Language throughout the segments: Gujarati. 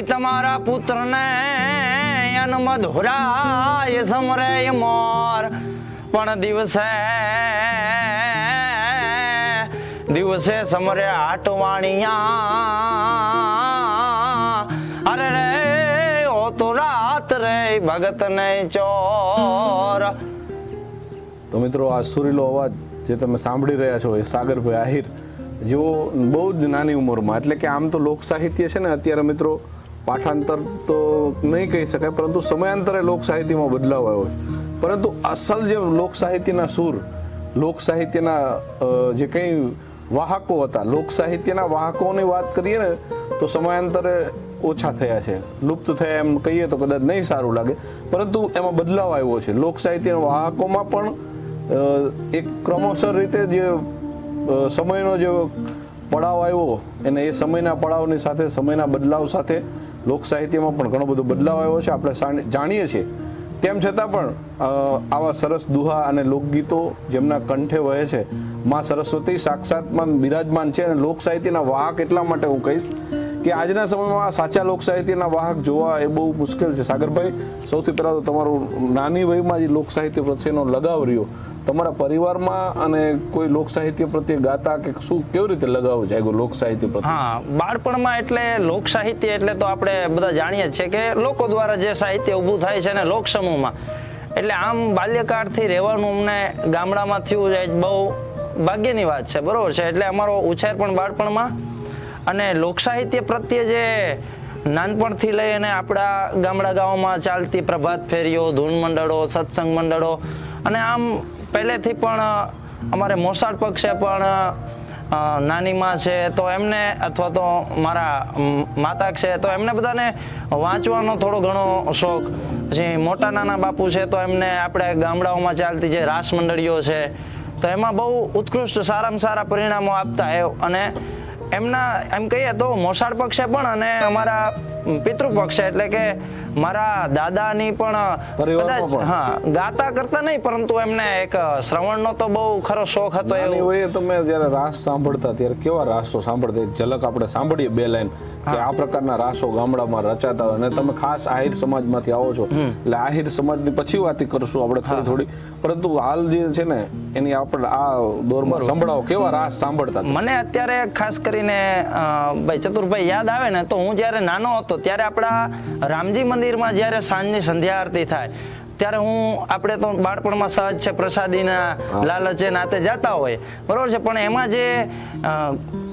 ગૌરી તમારા પુત્રને અનમધુરાય સમરે મોર. પણ દિવસે દિવસે સમરે આટવાણિયા. અરે રે, ઓ તો રાત રે ભગત ને ચોર. તો મિત્રો, આ સુરીલો અવાજ જે તમે સાંભળી રહ્યા છો એ સાગરભાઈ આહિર, જેઓ બહુ જ નાની ઉંમરમાં, એટલે કે આમ તો લોક સાહિત્ય છે ને અત્યારે મિત્રો પાઠાંતર તો નહીં કહી શકાય, પરંતુ સમયાંતરે લોક સાહિત્યમાં બદલાવ આવ્યો પરંતુ અસલ જે લોક સાહિત્યના સૂર, લોક સાહિત્યના જે કંઈ વાહકો હતા, લોક સાહિત્યના વાહકોની વાત કરીએ ને, તો સમયાંતરે ઓછા થયા છે. લુપ્ત થયા એમ કહીએ તો કદાચ નહીં સારું લાગે, પરંતુ એમાં બદલાવ આવ્યો છે. લોક સાહિત્યના વાહકોમાં પણ એક ક્રમોસર રીતે જે સમયનો જે પડાવ આવ્યો અને એ સમયના પડાવની સાથે, સમયના બદલાવ સાથે લોક સાહિત્યમાં પણ ઘણો બધો બદલાવ આવ્યો છે. આપણે જાણીએ છીએ. તેમ છતાં પણ આવા સરસ દુહા અને લોકગીતો જેમના કંઠે વહે છે, માં સરસ્વતી સાક્ષાત્માન બિરાજમાન છે અને લોક સાહિત્યના વાહક એટલા માટે હું કહીશ કે આજના સમયમાં સાચા લોક સાહિત્યના વાહક જોવા એ બહુ મુશ્કેલ છે. સાગરભાઈ, સૌથી પહેલાં તો તમારું નાની વયમાં જે લોક પ્રત્યેનો લગાવ રહ્યો. તમારા પરિવારમાં અને કોઈ લોક સાહિત્ય પ્રત્યે ગાતા કે શું, કેવી રીતે લગાવ જાગ્યો લોક સાહિત્ય પ્રત્યે? હા, બાળપણમાં એટલે લોક સાહિત્ય એટલે તો આપણે બધા જાણીએ છીએ કે લોકો દ્વારા જે સાહિત્ય ઊભું થાય છે ને લોક સમૂહમાં એટલે આમ બાલ્યકાળથી રહેવાનું અમને ગામડામાં થયું બહુ ભાગ્યની વાત છે. બરોબર છે? એટલે અમારો ઉછેર પણ બાળપણમાં અને લોક સાહિત્ય પ્રત્યે જે નાનપણથી લઈ અને આપણા ગામડા ગામોમાં ચાલતી પ્રભાત ફેરીઓ, ધૂન મંડળો, સત્સંગ મંડળો અને આમ પહેલેથી પણ અમારે મોસાળ પક્ષે પણ નાનીમાં છે તો એમને અથવા તો મારા માતા છે તો એમને બધાને વાંચવાનો થોડો ઘણો શોખ. પછી મોટા નાના બાપુ છે તો એમને આપણે ગામડાઓમાં ચાલતી જે રાસ મંડળીઓ છે તો એમાં બહુ ઉત્કૃષ્ટ સારામાં સારા પરિણામો આપતા એ અને એમના એમ કહીએ તો મોસાળ પક્ષે પણ અને અમારા પિતૃ પક્ષે એટલે કે મારા દાદાની પણ કદાચ હા ગાતા કરતા નહીં પરંતુ એમને એક શ્રવણનો તો બહુ ખરો શોખ હતો નાની એવું. તમે જ્યારે રાસ સાંભળતા ત્યારે કેવા રાસો સાંભળતા? એક ઝલક આપણે સાંભળીએ બે લાઈન કે આ પ્રકારના રાસો ગામડામાં રચાતા હોય. અને તમે ખાસ આહિર સમાજમાંથી આવો છો. એટલે આહિર સમાજની પછી વાત કરશું આપણે થોડી થોડી. પરંતુ હાલ જે છે ને એની આપણે આ દોરમાં સંભળાવો કેવા રાસ સાંભળતા મને અત્યારે ખાસ કરીને ભાઈ ચતુરભાઈ યાદ આવે ને તો હું જ્યારે નાનો હતો ત્યારે આપણા રામજી મંદિરમાં જ્યારે સાંજની સંધ્યા આરતી થાય ત્યારે હું આપણે તો બાળપણમાં સહજ છે પ્રસાદીના લાલચે નાતે જતા હોય. બરોબર છે પણ એમાં જે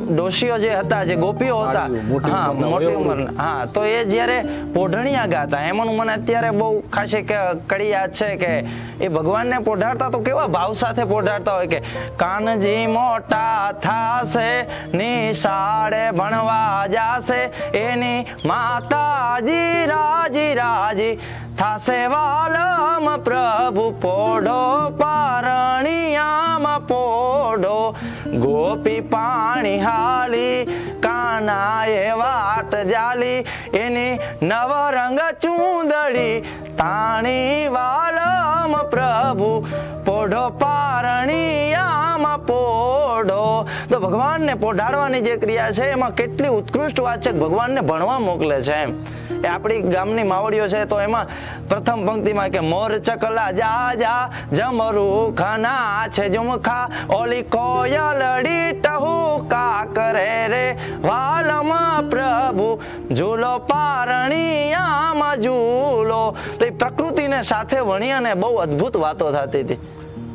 ડોશીઓ જે હતા જે ગોપીઓ હતા મોટી હા ઉંમરના મોટી ઉંમર હા તો એ જ્યારે પોઢણિયા ગાતા એમાંનું મને અત્યારે બહુ ખાસી કડી યાદ છે કે એ ભગવાનને પોઢાડતા તો કેવા ભાવ સાથે પોઢાડતા હોય કે કાનજી મોટા થાશે નિશાળે ભણવા જાશે એની માતાજી રાજી રાજી થાશે વાલમ પ્રભુ પોઢો, પારણિયામ પોઢો. ગોપી પાણી હાલી, કાનાએ વાટ જાલી. એની નવરંગ ચૂંદડી તાણી વાલમ પ્રભુ પોઢો પારણિયામાં પોઢો. તો ભગવાનને પોઢાડવાની જે ક્રિયા છે, એમાં કેટલી ઉત્કૃષ્ટ વાત છે, ભગવાનને ભણવા મોકલે છે એમ. એ આપણી ગામની માવડીઓ છે, તો એમાં પ્રથમ પંક્તિમાં કે મોર ચકલા જા જા, જમરૂ ખાના છે ઝુમખા. ઓલી કોયલડી ટહુકા કરે રે વાલમાં પ્રભુ ઝૂલો પારણિયામાં ઝૂલો. તો એ પ્રકૃતિને સાથે વણી અને બહુ અદ્ભુત વાતો થતી હતી.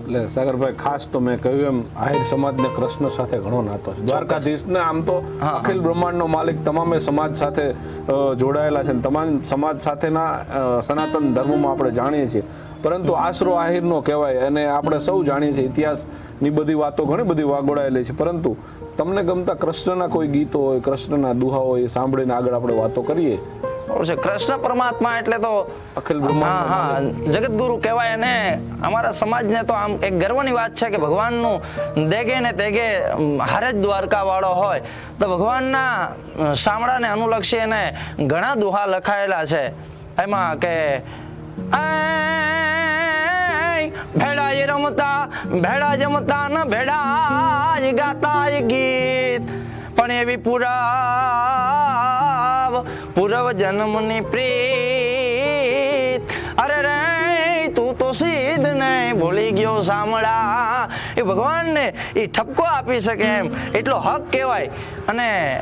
એટલે સાગરભાઈ ખાસ તો મેં કહ્યું એમ આહિર સમાજને કૃષ્ણ સાથે ઘણો નાતો છે. દ્વારકાધીશને આમ તો અખિલ બ્રહ્માંડનો માલિક તમામે સમાજ સાથે જોડાયેલા છે તમામ સમાજ સાથેના સનાતન ધર્મમાં આપણે જાણીએ છીએ. પરંતુ આશરો આહિરનો કહેવાય અને આપણે સૌ જાણીએ છીએ. ઇતિહાસની બધી વાતો ઘણી બધી વાગોડાયેલી છે. પરંતુ તમને ગમતા કૃષ્ણના કોઈ ગીતો હોય કૃષ્ણના દુહા હોય એ સાંભળીને આગળ આપણે વાતો કરીએ. છે. કૃષ્ણ પરમાત્મા એટલે તો અખિલ હા બ્રહ્માંડ હા જગતગુરુ કહેવાય અને અમારા સમાજને તો આમ એક ગર્વની વાત છે કે ભગવાનનું દેગે ને તેગે હારે જ દ્વારકા વાળો હોય. તો ભગવાનના શામળાને અનુલક્ષી એને ઘણા દુહા લખાયેલા છે. એમાં કે "આય ભેડા એ રમતા ભેડા જમતા ન ભેડા ગાતા એ ગીત. પણ એવી પુરાવ પૂર્વ જન્મની પ્રીત. અરે રે તું તો સીધ ને ભૂલી ગયો સાંભળા એ ભગવાનને એ ઠપકો આપી શકે એમ. એટલો હક કહેવાય. અને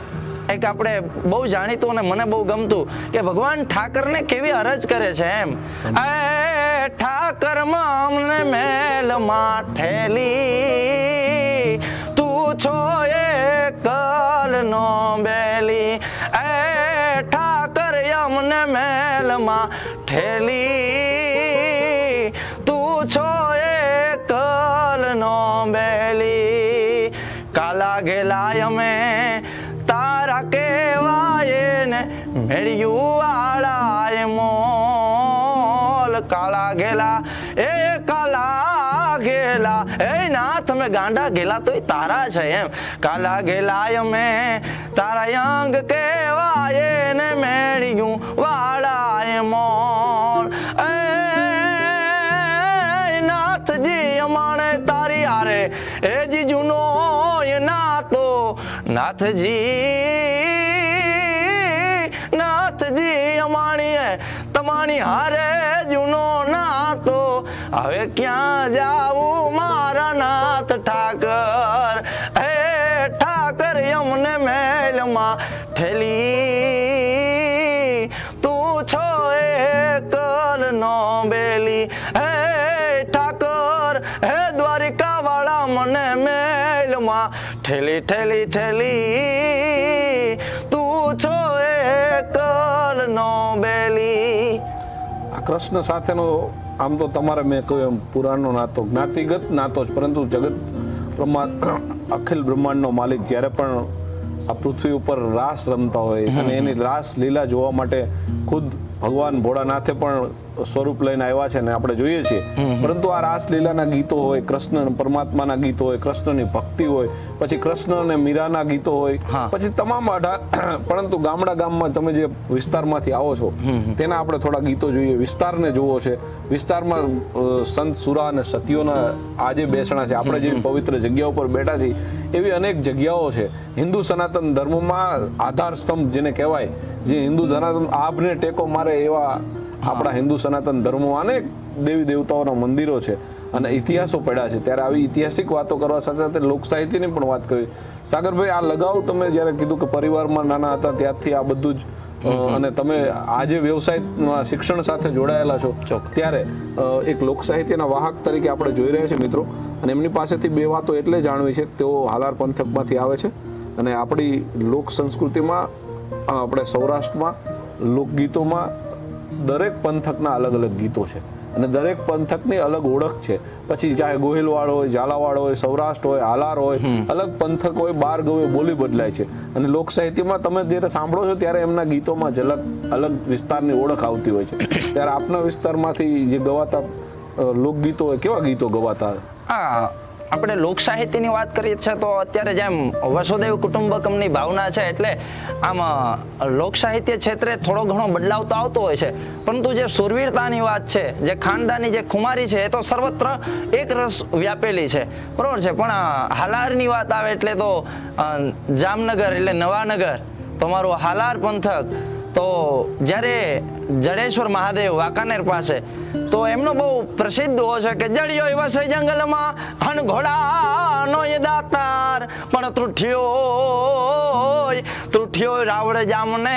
એક આપણે બહુ જાણીતું અને મને બહુ ગમતું કે ભગવાન ઠાકરને કેવી અરજ કરે છે એમ. એ ઠાકર અમને મેલ ઠેલી તું છો મેલમાં ઠેલી ગાંડા ગેલા તોય તારા છે એમ. કાલા ગેલાય મે, તારા અંગ કેવાય ને મેળ્યું વાળાએ મોલ એ નાથજી અમાણે તારી આરે એ જીજુનો નાતો. નાથજી નાથજી અમાણીએ તમાણી હારે જૂનો નાતો. હવે ક્યાં જાવું નાથ ઠાકર. હે ઠાકર અમને મેલમાં ઠેલી. તું છો એ કર નો બેલી. હે ઠાકર હે દ્વારિકા વાળા મને મેલમાં ઠેલી ઠેલી ઠેલી. તું છો એ કર નો બેલી. કૃષ્ણ સાથેનો આમ તો તમારે મેં કહ્યું એમ પુરાણનો નાતો જ્ઞાતિગત નાતો જ પરંતુ જગત બ્રહ્માંડ અખિલ બ્રહ્માંડનો માલિક જ્યારે પણ આ પૃથ્વી ઉપર રાસ રમતા હોય અને એની રાસ લીલા જોવા માટે ખુદ ભગવાન ભોળાનાથે પણ સ્વરૂપ લઈને આવ્યા છે ને આપણે જોઈએ છીએ. પરંતુ આ રાસલીલાના ગીતો હોય કૃષ્ણ પરમાત્માના ગીતો હોય કૃષ્ણની ભક્તિ હોય પછી કૃષ્ણ અને મીરાના ગીતો હોય પછી તમામ અઢાર પરંતુ ગામડા ગામમાં તમે જે વિસ્તારમાંથી આવો છો તેના આપણે થોડા ગીતો જોઈએ. વિસ્તારને જોવો છે. વિસ્તારમાં સંત સુરા અને સતીઓના આજે બેસણા છે. આપણે જેવી પવિત્ર જગ્યા ઉપર બેઠા છીએ એવી અનેક જગ્યાઓ છે. હિન્દુ સનાતન ધર્મમાં આધાર સ્તંભ જેને કહેવાય જે હિન્દુ સનાતન આભને ટેકો મારે એવા આપણા હિન્દુ સનાતન ધર્મો અનેક દેવી દેવતાઓના મંદિરો છે અને ઇતિહાસો પડ્યા છે. ત્યારે આવી ઐતિહાસિક વાતો કરવા સાથે સાથે લોક સાહિત્યની પણ વાત કરવી સાગરભાઈ આ લગાવ તમે જ્યારે કીધું કે પરિવારમાં નાના હતા ત્યારથી આ બધું જ અને તમે આજે વ્યવસાય શિક્ષણ સાથે જોડાયેલા છો. ત્યારે એક લોક સાહિત્યના વાહક તરીકે આપણે જોઈ રહ્યા છીએ મિત્રો. અને એમની પાસેથી બે વાતો એટલે જાણવી છે તેઓ હાલાર પંથકમાંથી આવે છે. અને આપણી લોક સંસ્કૃતિમાં આપણે સૌરાષ્ટ્રમાં લોકગીતોમાં દરેક પંથકના અલગ અલગ ગીતો છે. અને દરેક પંથકની અલગ ઓળખ છે. પછી ચાહે ગોહિલવાડ હોય ઝાલાવાડ હોય સૌરાષ્ટ્ર હોય આલાર હોય અલગ પંથક હોય બાર ગવે બોલી બદલાય છે. અને લોક સાહિત્યમાં તમે જ્યારે સાંભળો છો ત્યારે એમના ગીતોમાં ઝલક અલગ વિસ્તારની ઓળખ આવતી હોય છે. ત્યારે આપના વિસ્તારમાંથી જે ગવાતા લોકગીતો હોય કેવા ગીતો ગવાતા? હા આપણે લોક સાહિત્યની વાત કરીએ છીએ તો અત્યારે જેમ વસુદેવ કુટુંબકમની ભાવના છે એટલે આમ લોક સાહિત્ય ક્ષેત્રે થોડો ઘણો બદલાવ તો આવતો હોય છે. પરંતુ જે સુરવીરતાની વાત છે, જે ખાનદાની જે ખુમારી છે, એ તો સર્વત્ર એક રસ વ્યાપેલી છે. બરોબર છે? પણ હાલારની વાત આવે એટલે તો જામનગર એટલે નવાનગર. તમારું હાલાર પંથક, તો જ્યારે જડેશ્વર મહાદેવ, વાંકાનેર પાસે. તો એમનો બહુ પ્રસિદ્ધ હો છે કે જડિયો વસે જંગલમાં હન ઘોડાનો એ દાતાર પણ ત્રુઠ્યો ત્રુઠ્યો રાવળ જામને.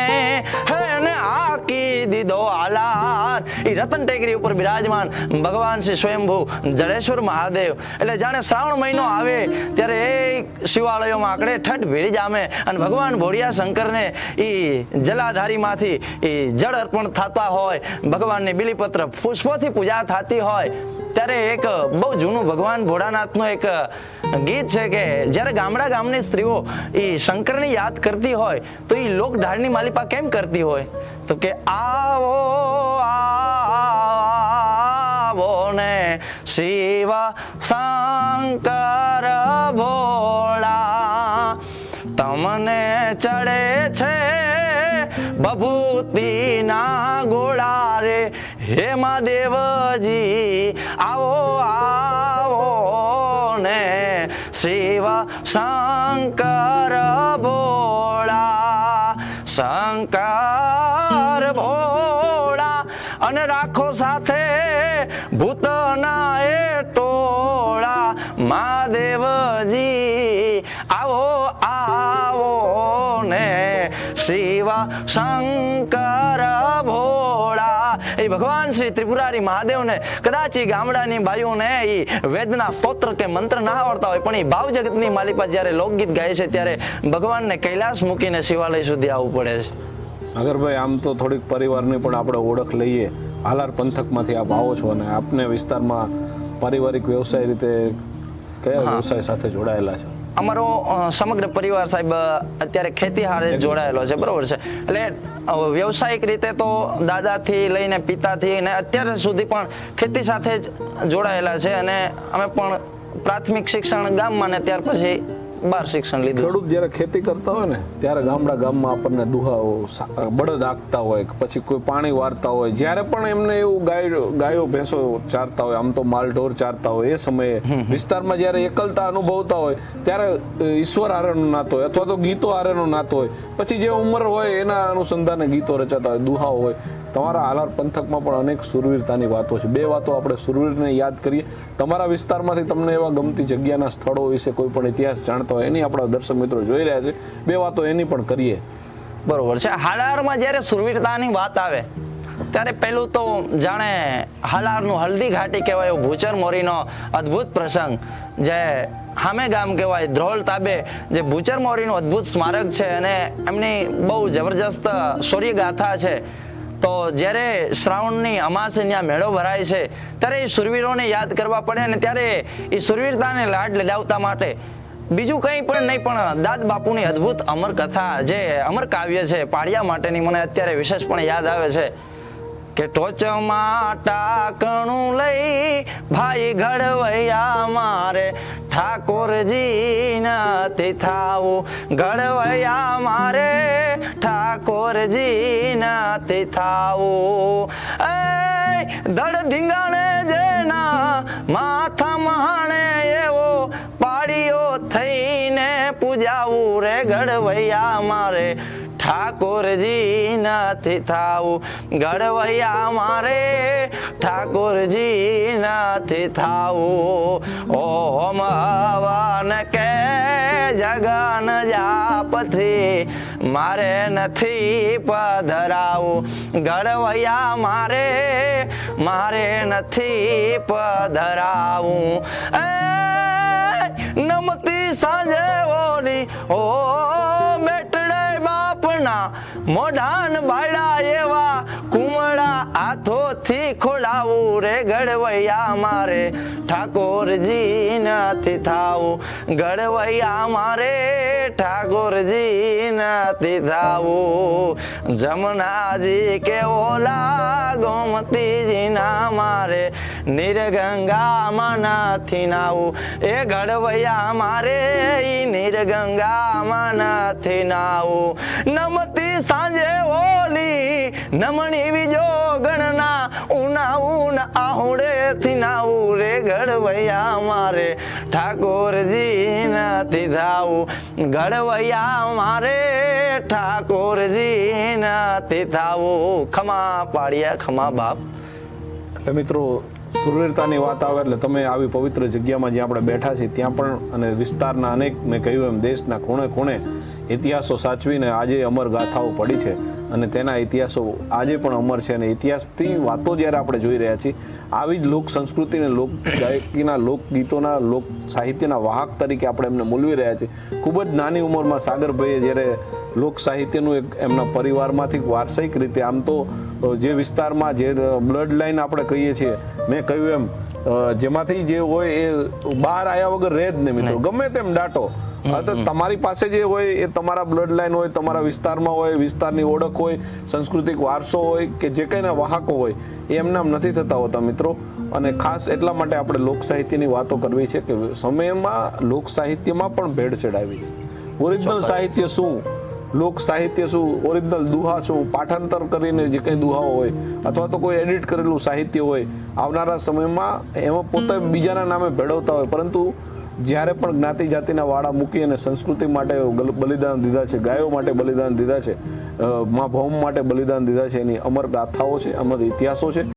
હે ને આકી દીધો હાલાર એ રતન ટેકરી ઉપર બિરાજમાન ભગવાન શ્રી સ્વયંભુ જડેશ્વર મહાદેવ. એટલે જાણે શ્રાવણ મહિનો આવે, ત્યારે એ શિવાલયોમાં આકડે ઠઠ ભીડી જામે. અને ભગવાન ભોળિયા શંકરને એ જલાધારીમાંથી એ જળ અર્પણ થતા હોય, ભગવાનની બિલીપત્ર પુષ્પોથી પૂજા થતી હોય, ત્યારે એક બહુ જૂનું ભગવાન ભોળાનાથનું એક ગીત છે કે જ્યારે ગામડા ગામની સ્ત્રીઓ એ શંકરને યાદ કરતી હોય, તો એ લોક ઢાળની માલિપા કેમ કરતી હોય? તો કે આવો આવો ને શિવા શંકર ભોળા, તમને ચડે છે બભૂતિના ગોળા રે. હે મહાદેવજી, આવો આવો ને શિવા શંકર ભોળા શંકર ભોળા. અને રાખો સાથે ભૂતના એ ટોળા. મહાદેવજી, આવો આવો ને શિવ શંકર ભોળા. એ ભગવાન શ્રી ત્રિપુરારી મહાદેવને કદાચ એ ગામડાની બાયુને એ વેદના સ્તોત્ર કે મંત્ર ના આવડતા હોય પણ એ ભાવ જગતની માલિકા જ્યારે લોકગીત ગાય છે ત્યારે ભગવાનને કૈલાસ મૂકીને શિવાલય સુધી આવવું પડે છે. સાગરભાઈ આમ તો થોડીક પરિવારની પણ આપણે ઓળખ લઈએ. હાલાર પંથકમાંથી આપ આવો છો અને આપને વિસ્તારમાં પારિવારિક વ્યવસાય રીતે કયા વ્યવસાય સાથે જોડાયેલા છે? અમારો સમગ્ર પરિવાર સાહેબ અત્યારે ખેતી હારે જોડાયેલો છે બરોબર છે. એટલે વ્યવસાયિક રીતે તો દાદાથી લઈને પિતાથી ને અત્યારે સુધી પણ ખેતી સાથે જ જોડાયેલા છે અને અમે પણ પ્રાથમિક શિક્ષણ ગામમાં ને ત્યાર પછી બાર શિક્ષણ લીધું. ખેડૂત જ્યારે ખેતી કરતા હોય ને ત્યારે ગામડા ગામમાં આપણને દુહાઓ બળદ હાંકતા હોય પછી કોઈ પાણી વારતા હોય જ્યારે પણ એમને એવું ગાયો ગાયો ભેંસો ચારતા હોય આમ તો માલઢોર ચારતા હોય એ સમયે વિસ્તારમાં જ્યારે એકલતા અનુભવતા હોય ત્યારે ઈશ્વર આરેનો નાતો હોય અથવા તો ગીતો આરેનો નાતો હોય પછી જે ઉંમર હોય એના અનુસંધાને ગીતો રચાતા હોય દુહાઓ હોય તમારા હાલાર પંથકમાં પણ અનેક સુરવીરતાની વાતો છે. બે વાતો આપણે સુરવીરને યાદ કરીએ. તમારા વિસ્તારમાંથી તમને એવા ગમતી જગ્યાના સ્થળો વિશે કોઈ પણ ઇતિહાસ જાણતા હોય, એની આપણા દર્શક મિત્રો જોઈ રહ્યા છે. બે વાતો એની પણ કરીએ. બરોબર છે. હાલારમાં જ્યારે સુરવીરતાની વાત આવે, ત્યારે પહેલું તો જાણે હાલારનું હલ્દી ઘાટી કહેવાય ભૂચર મોરીનો અદ્ભુત પ્રસંગ, જે હામે ગામ કહેવાય, ધ્રોલ તાબે, જે ભૂચર મોરીનું અદ્ભુત સ્મારક છે અને એમની બહુ જબરજસ્ત શૌર્ય ગાથા છે. તો જ્યારે શ્રાવણની અમાસ ત્યાં મેળો ભરાય છે, ત્યારે એ સુરવીરોને યાદ કરવા પડે અને ત્યારે એ સુરવીરતાને લાડ લડાવતા માટે બીજું કંઈ પણ નહીં, પણ દાદ બાપુની અદ્ભુત અમર કથા જે અમર કાવ્ય છે, પાળિયા માટેની મને અત્યારે વિશેષ પણ યાદ આવે છે કે ટોચમાં ટાકણું લઈ ભાઈ ઘડવૈયા મારે ઠાકોરજી નથી થાવું. ઘડવૈયા મારે ઠાકોરજી નથી થાવું. ધડ ધીંગાણે જેના માથા મહાણે એવો પાડીઓ થઈને પૂજાવું રે ગઢવૈયા મારે. ઠાકોરજી નથી થાવું. ગઢવૈયા મારે ઠાકોરજી નથી થાવું. ઓમ હવન કે જગન જાપથી મારે નથી પધરાવું. ઘડવૈયા મારે મારે નથી પધરાવું. નમતી સાંજે ઓલી ઓ બેટડે બાપના મોઢાન બાયડા એવા કુમળા હાથોથી ખોલાવું રે ગડવૈયા મારે. ઠાકોરજી નથી થાવું. ગડવૈયા મારે ઠાકોરજી નથી થાવું. જમનાજી કે ઓલા ગોમતીજીના મારે. નિરગંગામાં નથી નાવું. એ ગડવૈયા મારે નિરગંગામાં નથી નાવું. નમતી સાંજે ઓલી નમણી વિજો ગણના ઉના ઉન આહુડે થી નાવું રે ગડવૈયા મારે. ઠાકોરજી નથી થાવું ગડવૈયા મારે. ઠાકોરજી નથી થાવું ખમા પાડ્યા ખમા બાપ. એટલે મિત્રો, સુરવીરતાની વાત આવે એટલે તમે આવી પવિત્ર જગ્યામાં જ્યાં આપણે બેઠા છીએ ત્યાં પણ અને વિસ્તારના અનેક મેં કહ્યું એમ, દેશના ખૂણે ખૂણે ઇતિહાસો સાચવીને આજે અમર ગાથાઓ પડી છે અને તેના ઇતિહાસો આજે પણ અમર છે અને ઇતિહાસથી વાતો જ્યારે આપણે જોઈ રહ્યા છીએ આવી જ લોક સંસ્કૃતિને લોક ગાયકીના લોકગીતોના લોક સાહિત્યના વાહક તરીકે આપણે એમને મૂલવી રહ્યા છીએ. ખૂબ જ નાની ઉંમરમાં સાગરભાઈએ જ્યારે લોક સાહિત્યનું એક એમના પરિવારમાંથી વાર્ષિક રીતે આમ તો જે વિસ્તારમાં જે બ્લડ લાઈન આપણે કહીએ છીએ મેં કહ્યું એમ જેમાંથી જે હોય એ બહાર આવ્યા વગર રહે જ નહીં મિત્રો. ગમે તેમ દાટો. હા, તો તમારી પાસે જે હોય એ તમારા બ્લડ લાઈન હોય તમારા વિસ્તારમાં હોય વિસ્તારની ઓળખ હોય સાંસ્કૃતિક વારસો હોય કે જે કંઈના વાહકો હોય એ એમનામ નથી થતા હોતા મિત્રો. અને ખાસ એટલા માટે આપણે લોક સાહિત્યની વાતો કરવી છે કે સમયમાં લોક સાહિત્યમાં પણ ભેળસેળ આવી છે. ઓરિજિનલ સાહિત્ય શું? લોક સાહિત્ય શું? ઓરિજિનલ દુહા શું? પાઠાંતર કરીને જે કંઈ દુહાઓ હોય અથવા તો કોઈ એડિટ કરેલું સાહિત્ય હોય આવનારા સમયમાં એમાં પોતે બીજાના નામે ભેળવતા હોય. પરંતુ જ્યારે પણ જ્ઞાતિ જાતિના વાળા મૂકી અને સંસ્કૃતિ માટે બલિદાન દીધા છે, ગાયો માટે બલિદાન દીધા છે મા ભૌમ માટે બલિદાન દીધા છે, એની અમર ગાથાઓ છે, અમર ઇતિહાસો છે.